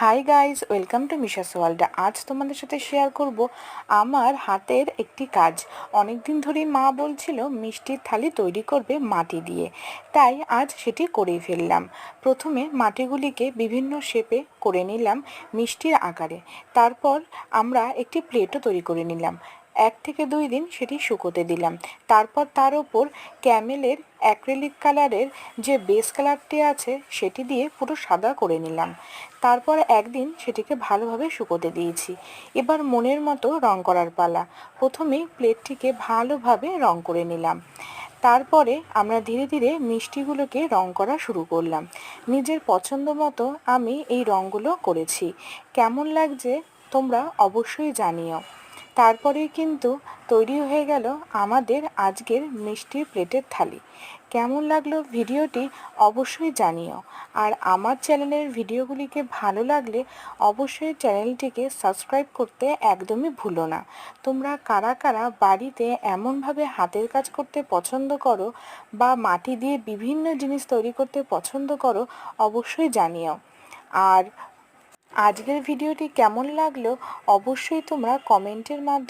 Hi guys welcome to Misha's world আজ তোমাদের সাথে শেয়ার করব আমার হাতের একটি কাজ। অনেক দিন ধরেই মা বলছিল মিষ্টির থালি তৈরি করবে মাটি দিয়ে। তাই আজ সেটি করেই ফেললাম। প্রথমে মাটিগুলিকে বিভিন্ন শেপে করে নিলাম মিষ্টির আকারে। তারপর আমরা একটি প্লেটও তৈরি করে নিলাম। এক থেকে দুই দিন সেটি শুকোতে দিলাম। তারপর তার ওপর ক্যামেলের অ্যাক্রেলিক কালারের যে বেস কালারটি আছে, সেটি দিয়ে পুরো সাদা করে নিলাম। তারপর একদিন সেটিকে ভালোভাবে শুকোতে দিয়েছি। এবার মনের মতো রং করার পালা। প্রথমেই প্লেটটিকে ভালোভাবে রং করে নিলাম। তারপরে আমরা ধীরে ধীরে মিষ্টিগুলোকে রং করা শুরু করলাম। নিজের পছন্দ মতো আমি এই রঙগুলো করেছি। কেমন লাগছে তোমরা অবশ্যই জানিও। তারপরেই কিন্তু তৈরি হয়ে গেল আমাদের আজকের মিষ্টির প্লেটের থালি। কেমন লাগল ভিডিওটি অবশ্যই জানিও। আর আমার চ্যানেলের ভিডিওগুলিকে ভালো লাগলে অবশ্যই চ্যানেলটিকে সাবস্ক্রাইব করতে একদমই ভুলো না। তোমরা কারা কারা বাড়িতে এমনভাবে হাতের কাজ করতে পছন্দ করো বা মাটি দিয়ে বিভিন্ন জিনিস তৈরি করতে পছন্দ করো অবশ্যই জানিও। আর আজকের ভিডিওটি কেমন লাগল অবশ্যই তোমরা কমেন্টের মাধ্যমে